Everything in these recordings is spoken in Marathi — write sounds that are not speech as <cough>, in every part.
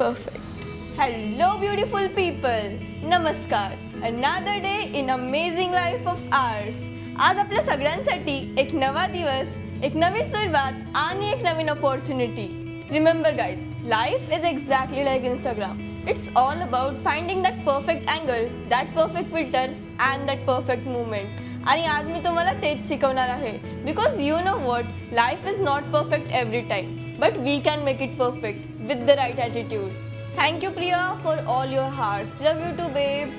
परफेक्ट हॅलो ब्युटिफुल पीपल नमस्कार another day in amazing life of ours आज आपल्या सगळ्यांसाठी एक नवा दिवस एक नवी सुरुवात आणि एक नवीन opportunity remember guys life is exactly like Instagram it's all about finding that perfect angle that perfect filter and that perfect movement आणि आज मी तुम्हाला तेच शिकवणार आहे. Because you know what life is not perfect every time but we can make it perfect with the right attitude. Thank you, Priya, for all your hearts. Love you too, babe.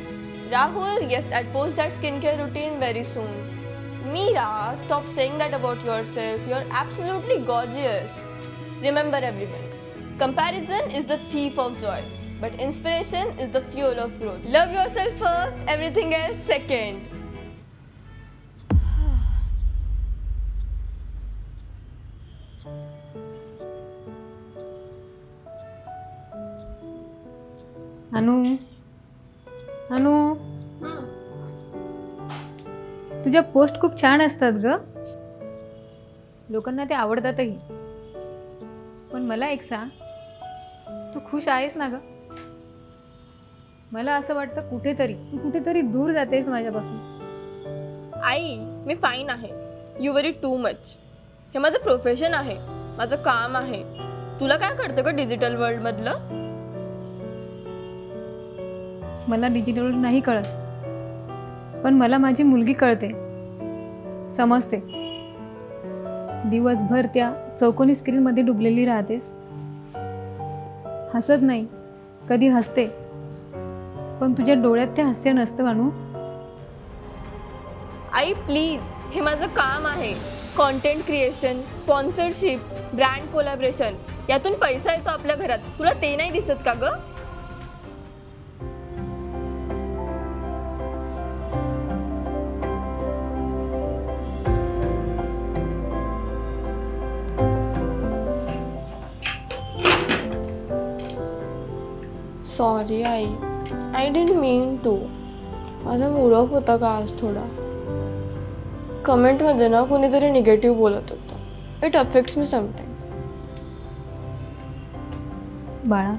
Rahul, yes, I'll post that skincare routine very soon. Meera, stop saying that about yourself. You're absolutely gorgeous. Remember, everyone, comparison is the thief of joy, but inspiration is the fuel of growth. Love yourself first, everything else second. अनु? अनु? तुझ्या पोस्ट खूप छान असतात ग. लोकांना ते आवडतातही. पण मला एक सांग. तू खुश आहेस ना ग? मला असं वाटतं कुठेतरी तू कुठेतरी दूर जातेस माझ्यापासून. आई मी फाईन आहे. यू व्हेरी टू मच हे माझं प्रोफेशन आहे. माझं काम आहे. तुला काय कळतं का डिजिटल वर्ल्डमधलं मला डिजिटल नाही कळत. पण मला माझी मुलगी कळते. समजते. दिवसभर त्या चौकोनी स्क्रीनमध्ये डुबलेली राहतेस. हसत नाही. कधी हसते. पण तुझ्या डोळ्यात ते हास्य नसतं अनु आई प्लीज हे माझं काम आहे. Content creation sponsorship brand collaboration यातून पैसा येतो आपल्या घरात. तुला ते नाही दिसत का गं? सॉरी आई आय डिंट मीन टू माझा मूड ऑफ होता का आज थोडा? कमेंटमध्ये ना कोणीतरी निगेटिव्ह बोलत होतं. इट अफेक्ट्स मी समटाईम बाळा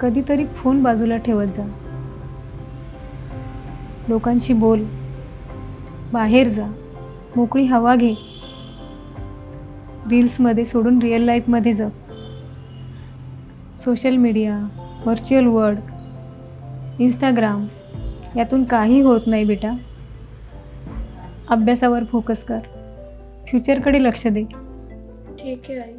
कधीतरी फोन बाजूला ठेवत जा. लोकांशी बोल. बाहेर जा. मोकळी हवा घे. रील्समध्ये सोडून रिअल लाईफमध्ये जग social media virtual world Instagram यातून काही होत नाही बेटा. अभ्यासावर फोकस कर. फ्युचरकडे लक्ष दे. ठीक आहे आई.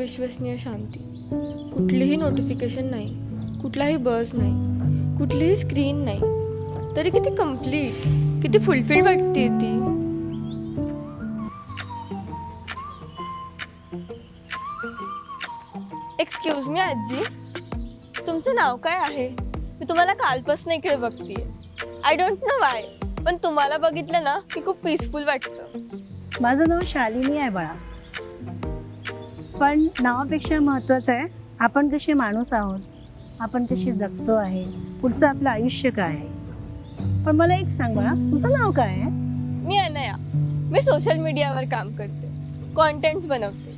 अविश्वसनीय शांती. कुठलीही नोटिफिकेशन नाही कुठलाही बस नाही कुठलीही स्क्रीन नाही. तरी किती कंप्लीट किती फुलफिल वाटते ती. एक्सक्यूज मी आजी. तुमचं नाव काय आहे? मी तुम्हाला कालपासून इकडे बघतीये. आय डोंट नो वाय पण तुम्हाला बघितलं ना की खूप पीसफुल वाटतं. माझं नाव शालिनी आहे बाळा. पण नावापेक्षा महत्त्वाचं आहे आपण कसे माणूस आहोत आपण कशी जगतो आहे पुढचं आपलं आयुष्य काय आहे? पण मला एक सांग तुझं नाव काय आहे? मी अनया. मी सोशल मीडियावर काम करते कॉन्टेंट्स बनवते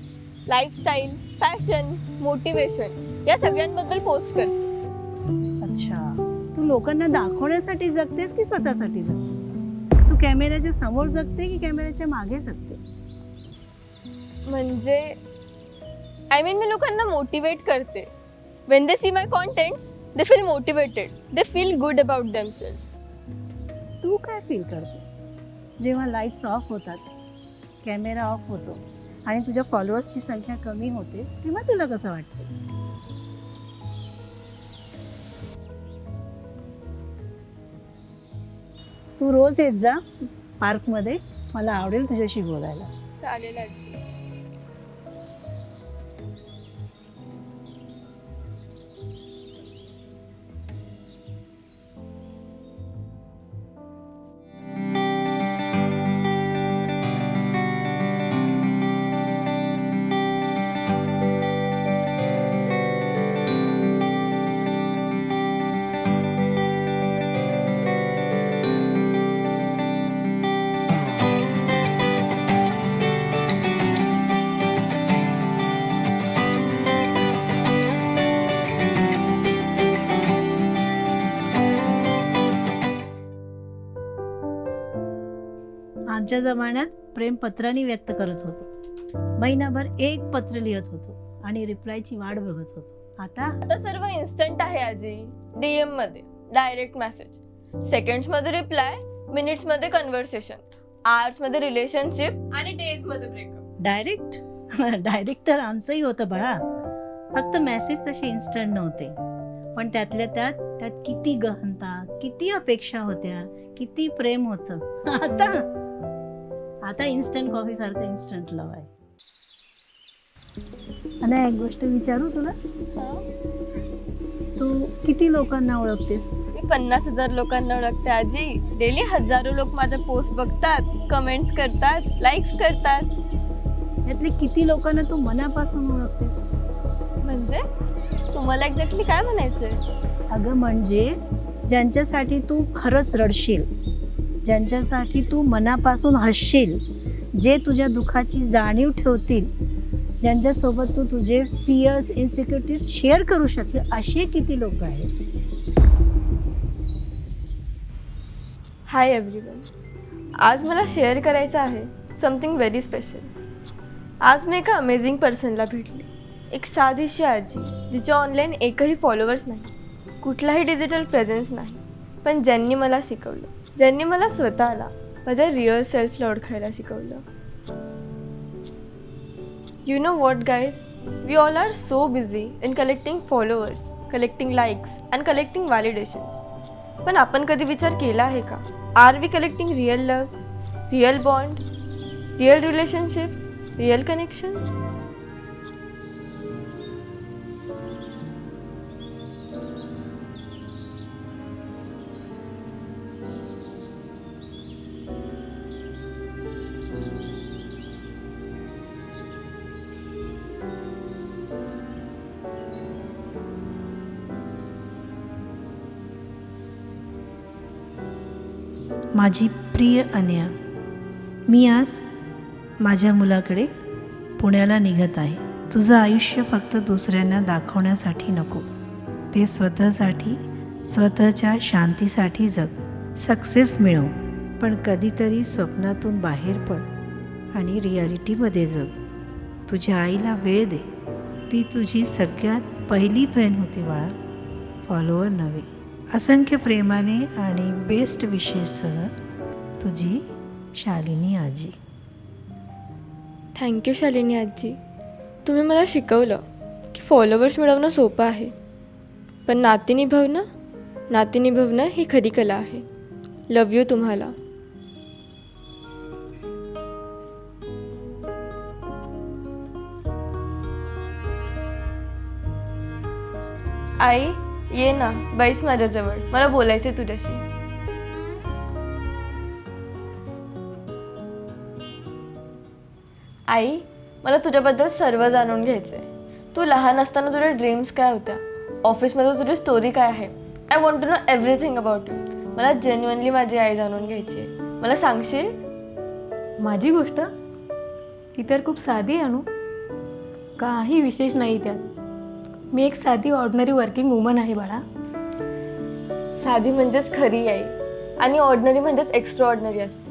लाईफस्टाईल फॅशन मोटिवेशन या सगळ्यांबद्दल पोस्ट करते. अच्छा. तू तू लोकांना दाखवण्यासाठी जगतेस की स्वतःसाठी जगतेस? तू कॅमेऱ्याच्या समोर जगते की कॅमेऱ्याच्या मागे जगते? म्हणजे आय मीन मी लोकांना मोटिवेट करते when they see my contents they feel motivated they feel good about themselves तू काय फील करते? जेव्हा लाईट्स ऑफ होतात कॅमेरा ऑफ होतो आणि तुझ्या फॉलोअर्सची संख्या कमी होते तेव्हा तुला कसं वाटतं? तू रोज येत जा पार्कमध्ये मला आवडेल तुझ्याशी बोलायला. चालेल आजी. आमच्या जमान्यात प्रेम पत्राने व्यक्त करत होतो. महिनाभर एक पत्र लिहित होतो आणि रिप्लायची वाट बघत होतो. आता आता सर्व इन्स्टंट आहे आजी. डीएममध्ये डायरेक्ट मेसेज सेकंड्समध्ये रिप्लाय मिनिट्समध्ये कन्व्हर्सेशन आवर्समध्ये रिलेशनशिप आणि डेजमध्ये ब्रेकअप डायरेक्ट डायरेक्ट तर आमचंही होतं बाळा. फक्त मेसेज तसे इन्स्टंट नव्हते. पण त्यातल्या त्यात त्यात किती गहनता किती अपेक्षा होत्या किती प्रेम होतं. <laughs> आता आता इन्स्टंट कॉफी सारखं इन्स्टंट लव आहे. आणि एक गोष्ट विचारू तुला? तू किती लोकांना ओळखतेस? मी पन्नास हजार लोकांना ओळखते आजी. डेली हजारो लोक माझ्या पोस्ट बघतात कमेंट्स करतात लाईक्स करतात. यातले किती लोकांना तू मनापासून ओळखतेस? म्हणजे? तुम्हाला एक्झॅक्टली काय म्हणायचंय? अगं म्हणजे ज्यांच्यासाठी तू खरंच रडशील. ज्यांच्यासाठी तू मनापासून हसशील जे तुझ्या दुःखाची जाणीव ठेवतील ज्यांच्यासोबत तू तुझे फिअर्स इन्सिक्युरिटीज शेअर करू शकते असे किती लोक आहेत? हाय एव्हरीवन आज मला शेअर करायचं आहे समथिंग व्हेरी स्पेशल आज मी एका अमेझिंग पर्सनला भेटली. एक साधीशी आजी जिच्या ऑनलाईन एकही फॉलोअर्स नाही कुठलाही डिजिटल प्रेझेन्स नाही पण ज्यांनी मला शिकवलं. ज्यांनी मला स्वतःला माझ्या रिअल सेल्फला ओळखायला शिकवलं. You know what guys we all are so busy in collecting followers collecting likes and collecting validations पण आपण कधी विचार केला आहे का? Are we collecting real love real bond real relationships real connections माझी प्रिय अन्या मी आज माझ्या मुलाकडे पुण्याला निघत आहे. तुझं आयुष्य फक्त दुसऱ्यांना दाखवण्यासाठी नको. ते स्वतःसाठी स्वतःच्या शांतीसाठी जग. सक्सेस मिळव. पण कधीतरी स्वप्नातून बाहेर पड आणि रियालिटीमध्ये जग. तुझ्या आईला वेळ दे. ती तुझी सगळ्यात पहिली फॅन होती बाळा. फॉलोअर नव्हे. असंख्य प्रेमाने आणि बेस्ट विशेषसह तुझी शालिनी आजी. थँक्यू शालिनी आजी. तुम्ही मला शिकवलं की फॉलोअर्स मिळवणं सोपं आहे. पण नाती निभवणं नाती निभवणं ही खरी कला आहे. लव यू तुम्हाला. आई ये ना बैस माझ्याजवळ. मला बोलायचे तुझ्याशी. आई मला तुझ्याबद्दल सर्व जाणून घ्यायचं आहे तू लहान असताना तुझ्या ड्रीम्स काय होत्या? ऑफिसमध्ये तुझी स्टोरी काय आहे? I want to know everything about you मला जेन्युअनली माझी आई जाणून घ्यायची आहे मला सांगशील? माझी गोष्ट? ती तर खूप साधी आहे अनु. काही विशेष नाही त्यात. मी एक साधी ऑर्डिनरी वर्किंग वुमन आहे बाळा. साधी म्हणजेच खरी आई. आणि ऑर्डनरी म्हणजेच एक्स्ट्रा ऑर्डनरी असते.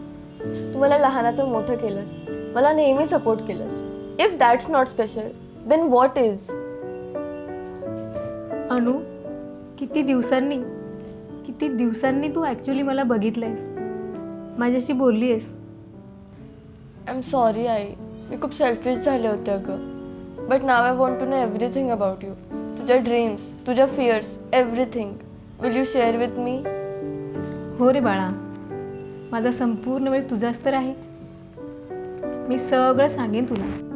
तू मला लहानाचं मोठं केलंस. मला नेहमी सपोर्ट केलंस. If that's not special then what is Anu किती दिवसांनी किती दिवसांनी तू ॲक्च्युली मला बघितलंयस? माझ्याशी बोलली आहेस आय एम सॉरी आई. मी खूप सेल्फिश झाले होते अगं. But now I want to know everything about you तुझ्या ड्रीम्स तुझ्या fears everything will you share with me हो रे बाळा. माझा संपूर्ण वेळ तुझाच तर आहे. मी सगळं सांगेन तुला.